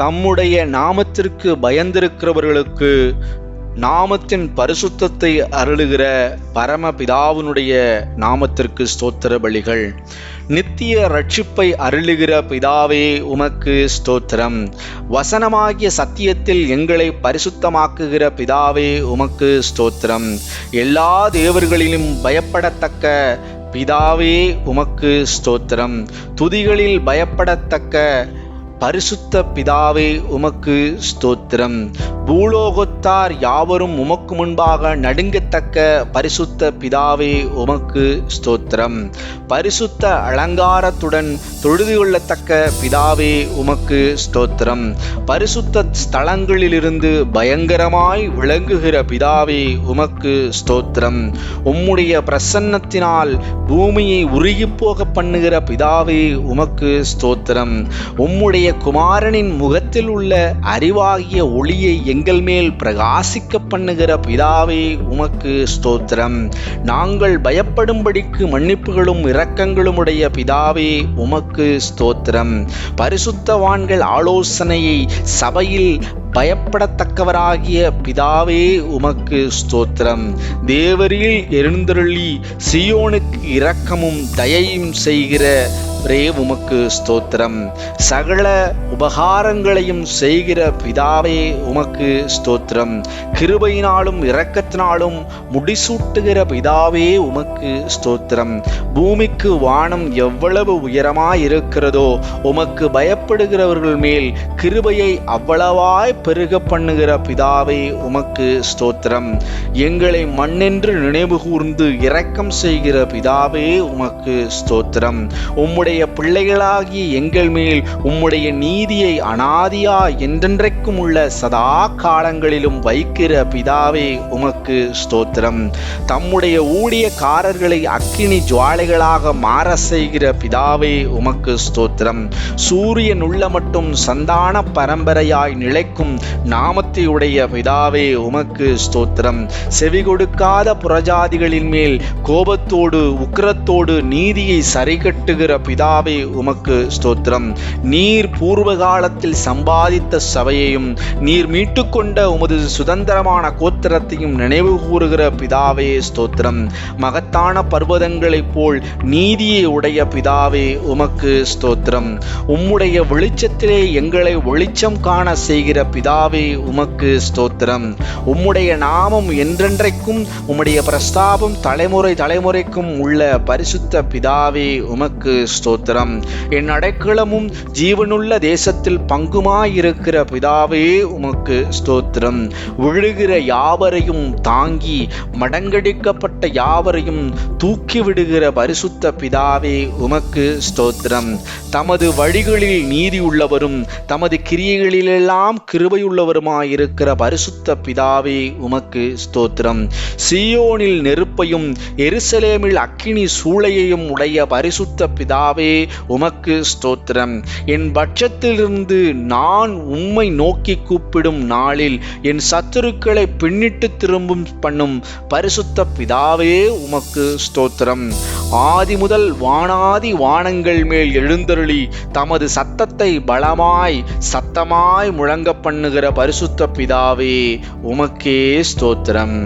தம்முடைய நாமத்திற்கு பயந்திருக்கிறவர்களுக்கு நாமத்தின் பரிசுத்தத்தை அருளுகிற பரமபிதாவினுடைய நாமத்திற்கு ஸ்தோத்திர பலிகள். நித்திய ரட்சிப்பை அருளுகிற பிதாவே உமக்கு ஸ்தோத்திரம். வசனமாகிய சத்தியத்தில் எங்களை பரிசுத்தமாக்குகிற பிதாவே உமக்கு ஸ்தோத்திரம். எல்லா தேவர்களிலும் பயப்படத்தக்க பிதாவே உமக்கு ஸ்தோத்திரம். துதிகளில் பயப்படத்தக்க பரிசுத்த பிதாவே உமக்கு ஸ்தோத்திரம். பூலோகத்தார் யாவரும் உமக்கு முன்பாக நடுங்கத்தக்க பரிசுத்த பிதாவே உமக்கு ஸ்தோத்திரம். பரிசுத்த அலங்காரத்துடன் தொழுது கொள்ளத்தக்க பிதாவே உமக்கு ஸ்தோத்திரம். பரிசுத்த ஸ்தலங்களிலிருந்து பயங்கரமாய் விளங்குகிற பிதாவே உமக்கு ஸ்தோத்திரம். உம்முடைய பிரசன்னத்தினால் பூமியை உருகிப்போக பண்ணுகிற பிதாவே உமக்கு ஸ்தோத்திரம். உம்முடைய குமாரனின் முகத்தில் உள்ள அறிவாகிய ஒளியை எங்கள் மேல் பிரகாசிக்க பண்ணுகிற பிதாவே உமக்கு ஸ்தோத்திரம். நாங்கள் பயப்படும்படிக்கு மன்னிப்புகளும் இரக்கங்களும் உடைய பிதாவே உமக்கு ஸ்தோத்திரம். பரிசுத்தவான்கள் ஆலோசனையை சபையில் பயப்படத்தக்கவராகிய பிதாவே உமக்கு ஸ்தோத்திரம். தேவரில் எழுந்தருளி சியோனுக்கு இரக்கமும் தயையும் செய்கிற ரே உமக்கு ஸ்தோத்திரம். சகல உபகாரங்களையும் செய்கிற பிதாவே உமக்கு ஸ்தோத்திரம். கிருபையினாலும் இரக்கத்தினாலும் முடிசூட்டுகிற பிதாவே உமக்கு ஸ்தோத்திரம். பூமிக்கு வானம் எவ்வளவு உயரமாய் இருக்கிறதோ உமக்கு பயப்படுகிறவர்கள் மேல் கிருபையை அவ்வளவாய் பெருக பண்ணுகிற பிதாவே உமக்கு ஸ்தோத்திரம். எங்களை மண்ணென்று நினைவு கூர்ந்து இரக்கம் செய்கிற பிதாவே உமக்கு ஸ்தோத்திரம். உம்முடைய பிள்ளைகளாகிய எங்கள் மேல் உம்முடைய நீதியை அனாதியா என்றென்றைக்கும் உள்ள சதா காலங்களிலும் வைக்கிற பிதாவே உமக்கு ஸ்தோத்திரம். தம்முடைய ஊழியக்காரர்களை அக்கினி ஜுவாலைகளாக மாற செய்கிற பிதாவே உமக்கு ஸ்தோத்திரம். சூரியன் உள்ள மட்டும் சந்தான பரம்பரையாய் நிலைக்கும் நாமத்தை பிதாவே உமக்கு ஸ்தோத்திரம். செவி கொடுக்காத புறஜாதிகளின் மேல் கோபத்தோடு உக்கிரத்தோடு நீதியை சரிகட்டுகிற பிதாவே உமக்கு ஸ்தோத்திரம். நீர் பூர்வ காலத்தில் சம்பாதித்த சபையையும் நீர் மீட்டுக்கொண்ட உமது சுதந்திரமான கோத்திரத்தையும் நினைவு கூறுகிற பிதாவே ஸ்தோத்திரம். மகத்தான பர்வதங்களைப் போல் நீதியை உடைய பிதாவே உமக்கு ஸ்தோத்திரம். உம்முடைய வெளிச்சத்திலே எங்களை வெளிச்சம் காண செய்கிற பிதாவே உமக்கு ஸ்தோத்திரம். உம்முடைய நாமம் என்றென்றைக்கும் உம்முடைய பிரஸ்தாபம் தலைமுறை தலைமுறைக்கும் உள்ள பரிசுத்த பிதாவே உமக்கு ஸ்தோத்திரம். என் அடைக்கலமும் ஜீவனுள்ள தேசத்தில் பங்குமாயிருக்கிற பிதாவே உமக்கு ஸ்தோத்திரம். விழுகிற யாவரையும் தாங்கி மடங்கடிக்கப்பட்ட யாவரையும் தூக்கி விடுகிற பரிசுத்த பிதாவே உமக்கு ஸ்தோத்திரம். தமது வழிகளில் நீதி உள்ளவரும் தமது கிரியைகளிலெல்லாம் கிரு கிருபையுள்ளவருமாயிருக்கிற பரிசுத்த பிதாவே உமக்கு ஸ்தோத்திரம். சியோனில் நெருப்பையும் எருசலேமில் அக்கினி சூளையையும் உடைய பரிசுத்த பிதாவே உமக்கு ஸ்தோத்திரம். என் பட்சத்திலிருந்து நான் உம்மை நோக்கி கூப்பிடும் நாளில் என் சத்துருக்களை பின்னிட்டு திரும்பும் பண்ணும் பரிசுத்த பிதாவே உமக்கு ஸ்தோத்திரம். ஆதி முதல் வானாதி வானங்கள் மேல் எழுந்தருளி தமது சத்தத்தை பலமாய் சத்தமாய் முழங்க பண்ணுகிற பரிசுத்த பிதாவே உமக்கே ஸ்தோத்திரம்.